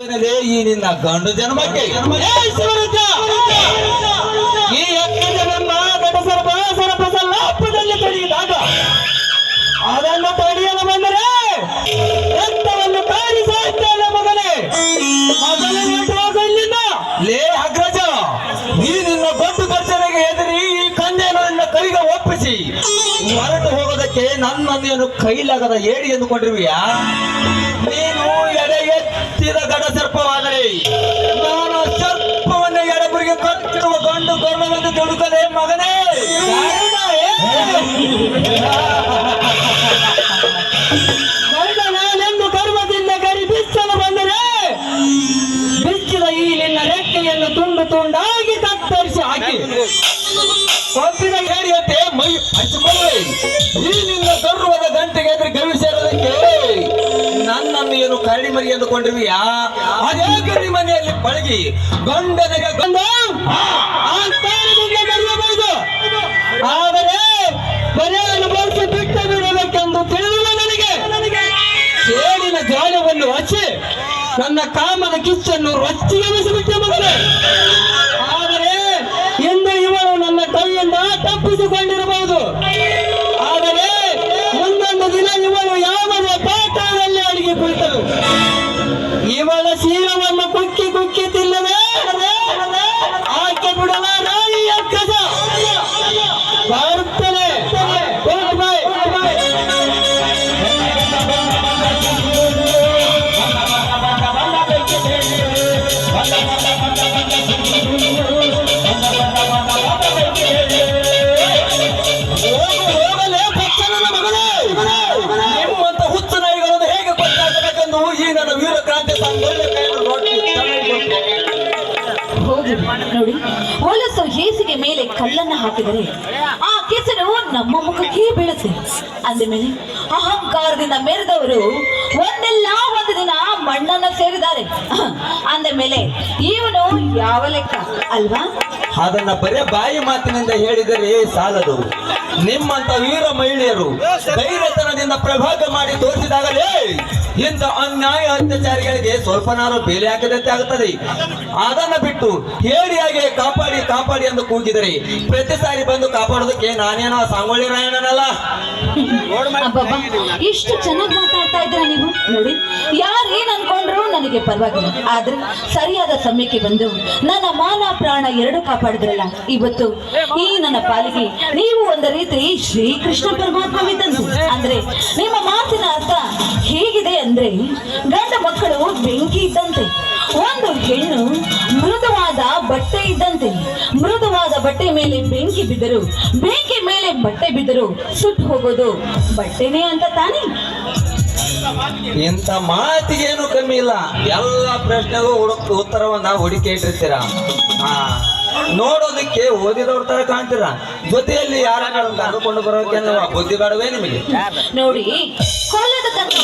ಈ ನಿನ್ನ ಗಂಡು ಜನ್ಮಕ್ಕೆ! ಈ ಯಜ್ಞವೆಂಬ ಗಡಸರ್ಪ ಸರ್ಪ ಸಲಾಪದಲ್ಲಿ ತೊಡಗಿದಾಗ ಅದನ್ನು ತಡೆಯಲು ಬಂದರೆ ರಕ್ತವನ್ನು ಕಾರಿಸುತ್ತೇನೆ ಮಗನೇ ಮಗನೇ ನೀಟು ಹೋಗು ಇಲ್ಲಿಂದ. ಲೇ ಅಗ್ರಜ, ಈ ನಿನ್ನ ಗಂಡು ಗರ್ಜನೆಗೆ ಹೆದರಿ ಈ ಕನ್ಯೆಯನ್ನು ನಿನ್ನ ಕೈಗೆ ಒಪ್ಪಿಸಿ ಹೊರಟು ಹೋಗೋದಕ್ಕೆ ನನ್ನನ್ನೇನು ಕೈಲಾಗದ ಏಡಿ ಎಂದುಕೊಂಡಿರುವಿಯಾ ಸರ್ಪವಾದರೆ ನಾನು ಸರ್ಪವನ್ನು ಎಡಬರಿಗೆ ಕಟ್ಟಿರುವ ಗಂಡು ಗರ್ವವೆಂದು ತಿಳುಕಲೇ ಮಗನೇ. ನಾನೆಂದು ಗರ್ವದಿಂದ ಗರಿ ಬಿಚ್ಚಲು ಬಂದರೆ, ಬಿಚ್ಚಿದ ಈ ನಿನ್ನ ರೆಕ್ಕೆಯನ್ನು ತುಂಡು ತುಂಡಾಗಿ ಕತ್ತರಿಸಿ ಹಾಕಿ. ಸೊಪ್ಪಿನ ಹೇಳಿಯಂತೆ ಮೈ ಹಚ್ಚಿಕೊಳ್ಳಿ. ಈ ನಿನ್ನ ಗರ್ವದ ಗಂಟೆಗೆ ಎದುರು ನನ್ನನ್ನು ಏನು ಕರಡಿ ಮರಿ ಎಂದುಕೊಂಡಿರುವಿಯಾ ಅದೇ ಗರಿ ಮನೆಯಲ್ಲಿ ಪಳಗಿ ಗಂಡನಿಗೆ ಗಂಡ ಕರೆಯಬಹುದು ಆದರೆ ಮನೆಯನ್ನು ಅನುಭವಿಸಿ ಬಿಟ್ಟು ಬಿಡಬೇಕೆಂದು ತಿಳಿದಿಲ್ಲ ನನಗೆ. ಸೇಡಿನ ಜ್ವಾಲವನ್ನು ಹಚ್ಚಿ ನನ್ನ ಕಾಮನ ಕಿಚ್ಚನ್ನು ರಚಿ ಬಿಸಿಬಿಟ್ಟೆ ಮಗನೇ. ಆದರೆ ಇಂದು ಇವಳು ನನ್ನ ಕೈಯಿಂದ ತಪ್ಪಿಸಿಕೊಂಡಿರಬಹುದು. ನೋಡಿ. ಹೊಲಸು ಹೇಸಿಗೆ ಮೇಲೆ ಕಲ್ಲನ್ನ ಹಾಕಿದರೆ ಆ ಕೆಸರು ನಮ್ಮ ಮುಖಕ್ಕೆ ಬೀಳುತ್ತೆ. ಅಂದ ಮೇಲೆ ಅಹಂಕಾರದಿಂದ ಮೆರೆದವರು ಒಂದೆಲ್ಲ ಒಂದು ದಿನ ಮಣ್ಣನ್ನ ಸೇರಿದ್ದಾರೆ. ಅಂದ ಮೇಲೆ ಇವನು ಯಾವ ಲೆಕ್ಕ ಅಲ್ವಾ? ಅದನ್ನ ಬರೇ ಬಾಯಿ ಮಾತಿನಿಂದ ಹೇಳಿದರೆ ಸಾಲದು. ನಿಮ್ಮಂತ ವೀರ ಮಹಿಳೆಯರು ಧೈರ್ಯತನದಿಂದ ಪ್ರಭಾಗ ಮಾಡಿ ತೋರಿಸಿದಾಗಲೇ ಇಂಥ ಅನ್ಯಾಯ ಅತ್ಯಾಚಾರಿಗಳಿಗೆ ಸ್ವಲ್ಪನಾರು ಬೇಲೆ ಹಾಕದಂತೆ ಆಗುತ್ತದೆ. ಅದನ್ನು ಬಿಟ್ಟು ಹೇಳಿಯಾಗೆ ಕಾಪಾಡಿ ಕಾಪಾಡಿ ಎಂದು ಕೂಗಿದರೆ ಪ್ರತಿ ಸಾರಿ ಬಂದು ಕಾಪಾಡೋದಕ್ಕೆ ನಾನೇನೋ ಸಾಂಗೊಳ್ಳಿ ರಾಯಣ್ಣನಲ್ಲ? ಇಷ್ಟು ಚೆನ್ನಾಗಿ ಮಾತಾಡ್ತಾ ಇದ್ರ ನೀವು? ನೋಡಿ ಯಾರು ಏನ್ ಅನ್ಕೊಂಡ್ರು ನನಗೆ ಪರವಾಗಿಲ್ಲ. ಆದ್ರೆ ಸರಿಯಾದ ಸಮಯಕ್ಕೆ ಬಂದು ನನ್ನ ಮಾನ ಪ್ರಾಣ ಎರಡು ಕಾಪಾಡಿದ್ರಲ್ಲ ಇವತ್ತು ಈ ನನ್ನ ಪಾಲಿಗೆ ನೀವು ಒಂದ ರೀತಿ ಶ್ರೀಕೃಷ್ಣ ಪರಮಾತ್ಮವಿದ್ದಂತೆ. ಅಂದ್ರೆ ನಿಮ್ಮ ಮಾತಿನ ಅರ್ಥ ಹೇಗಿದೆ ಅಂದ್ರೆ ಗಂಡ ಮಕ್ಕಳು ಬೆಂಕಿ ಇದ್ದಂತೆ. ಒಂದು ಹೆಣ್ಣು ಮೃದುವಾದ ಬಟ್ಟೆ ಇದ್ದಂತೆ. ಮೃದುವಾದ ಬಟ್ಟೆ ಮೇಲೆ ಬೆಂಕಿ ಬಿದ್ದರು. ಬೆಂಕಿ ಮೇಲೆ ಬಟ್ಟೆ ಬಿದ್ದರು ಸುಟ್ಟು ಹೋಗೋದು ಬಟ್ಟೆನೇ ಅಂತ ತಾನೇ. ಇಂಥ ಮಾತಿಗೇನು ಕಮ್ಮಿ ಇಲ್ಲ. ಎಲ್ಲ ಪ್ರಶ್ನೆಗೂ ಹುಡುಕ್ ಉತ್ತರವನ್ನ ಹುಡುಕಿ ಇಟ್ಟಿರ್ತೀರ? ನೋಡೋದಕ್ಕೆ ಓದಿದವ್ರ ತರ ಕಾಣ್ತೀರ? ಜೊತೆಯಲ್ಲಿ ಯಾರನ್ನ ಕರೆದುಕೊಂಡು ಬರೋಕೆ ಬುದ್ಧಿ ಬೇಡವೇ ನಿಮಗೆ? ನೋಡಿ ಕೊಲ್ಲದಕ್ಕಂತ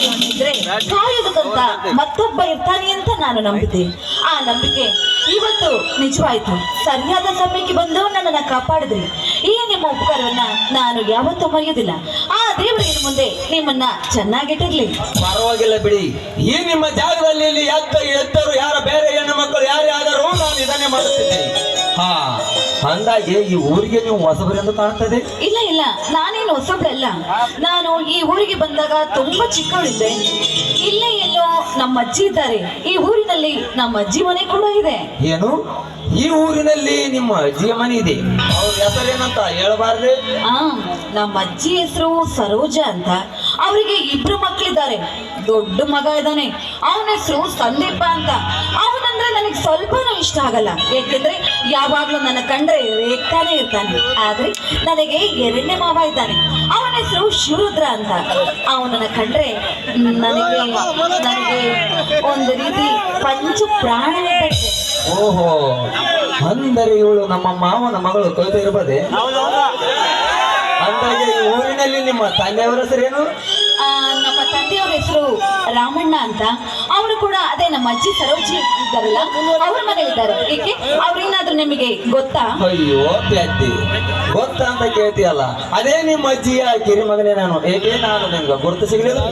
ಕಾಯೋದಕ್ಕಂತ ಮತ್ತೊಬ್ಬ ಇರ್ತಾನೆ ಅಂತ ನಾನು ನಂಬಿದ್ದೆ ಆ ನಂಬಿಕೆ ಇವತ್ತು ನಿಜವಾಯ್ತು. ಸರಿಯಾದ ಸಮಯಕ್ಕೆ ಬಂದು ನನ್ನನ್ನ ಕಾಪಾಡಿದ್ರಿ. ಈ ನಿಮ್ಮ ಉಪಕಾರವನ್ನ ನಾನು ಯಾವತ್ತೂ ಮರೆಯೋದಿಲ್ಲ ಆ ದೇವರ ಮುಂದೆ ನಿಮ್ಮನ್ನ ಚೆನ್ನಾಗಿಟ್ಟಿರ್ಲಿ. ಪರವಾಗಿಲ್ಲ ಬಿಡಿ. ಈ ನಿಮ್ಮ ಜಾಗದಲ್ಲಿ ಎದ್ದರು ಯಾರ ಬೇರೆ ಹೆಣ್ಣು ಮಕ್ಕಳು ಯಾರೇ ಆದರೂ ನಾನು ಇದನ್ನೇ ಮಾಡುತ್ತಿದ್ದೆ ಹಾ ಅಂದಾಗೆ ಈ ಊರಿಗೆ ನೀವು ಹೊಸಬರೆಂದು ಕಾಣ್ತದೆ? ಇಲ್ಲ ಇಲ್ಲ. ನಾನೇನು ಹೊಸಬ್ರಲ್ಲ. ನಾನು ಈ ಊರಿಗೆ ಬಂದಾಗ ತುಂಬಾ ಚಿಕ್ಕವಳಿದ್ದೆ. ಇಲ್ಲೇ ಎಲ್ಲೋ ನಮ್ಮ ಅಜ್ಜಿ ಇದ್ದಾರೆ. ಈ ಊರಿನಲ್ಲಿ ನಮ್ಮ ಅಜ್ಜಿ ಮನೆ ಕೂಡ ಇದೆ. ಏನು? ಈ ಊರಿನಲ್ಲಿ ನಿಮ್ಮ ಅಜ್ಜಿಯ ಮನೆ ಇದೆ. ಅವ್ರ ಹೆಸರೇನಂತ ಹೇಳಬಾರ್ದೆ? ಆ ನಮ್ಮ ಅಜ್ಜಿ ಹೆಸರು ಸರೋಜ ಅಂತ. ಅವರಿಗೆ ಇಬ್ರು ಮಕ್ಕಳಿದ್ದಾರೆ ದೊಡ್ಡ ಮಗ ಇದ್ದಾನೆ. ಅವನ ಹೆಸರು ಸಂದೀಪ ಅಂತ. ಅವನಂದ್ರೆ ನನಗೆ ಸ್ವಲ್ಪನೂ ಇಷ್ಟ ಆಗಲ್ಲ. ಏಕೆಂದ್ರೆ ಯಾವಾಗಲೂ ನನ್ನ ಕಂಡ್ರೆ ರೇಗ್ತಾನೆ ಇರ್ತಾನೆ. ಆದ್ರೆ ನನಗೆ ಎರಡನೇ ಮಾವ ಇದ್ದಾನೆ. ಅವನ ಹೆಸರು ಶಿವರುದ್ರ ಅಂತ. ಅವನನ್ನ ಕಂಡ್ರೆ ನನಗೆ ನನಗೆ ಒಂದು ರೀತಿ ಪಂಚ ಪ್ರಾಣ. ಓಹೋ ಅಂದರೆ ಇವಳು ನಮ್ಮ ಮಾವನ ಮಗಳು ಕವಿತೆ ಇರಬಹುದೇ ಅಂದಾಗೆ ಈ ಊರಿನಲ್ಲಿ ನಿಮ್ಮ ತಂದೆಯವರ ಹೆಸರೇನು? ನಮ್ಮ ತಂದೆಯವ್ರ ಹೆಸರು ರಾಮಣ್ಣ ಅಂತ. ಅವರು ಕೂಡ ಅದೇ ನಮ್ಮ ಅಜ್ಜಿ ಸರೋಜಿ ಇದ್ದಾರಲ್ಲ ಅವ್ರ ಮನೆಯಲ್ಲಿದ್ದಾರೆ ಏಕೆ? ಅವ್ರೇನಾದ್ರೂ ನಿಮಗೆ ಗೊತ್ತಾ? ಅಯ್ಯೋ ಪ್ಯಾತಿ ಗೊತ್ತಾ ಅಂತ ಕೇಳ್ತೀಯಲ್ಲ? ಅದೇ ನಿಮ್ಮ ಅಜ್ಜಿಯ ಕಿರಿ ಮಗನೇ ನಾನು. ಏಕೆ? ನಾನು ನಿಮ್ಗೆ ಗುರುತು ಸಿಗಲಿಲ್ಲ.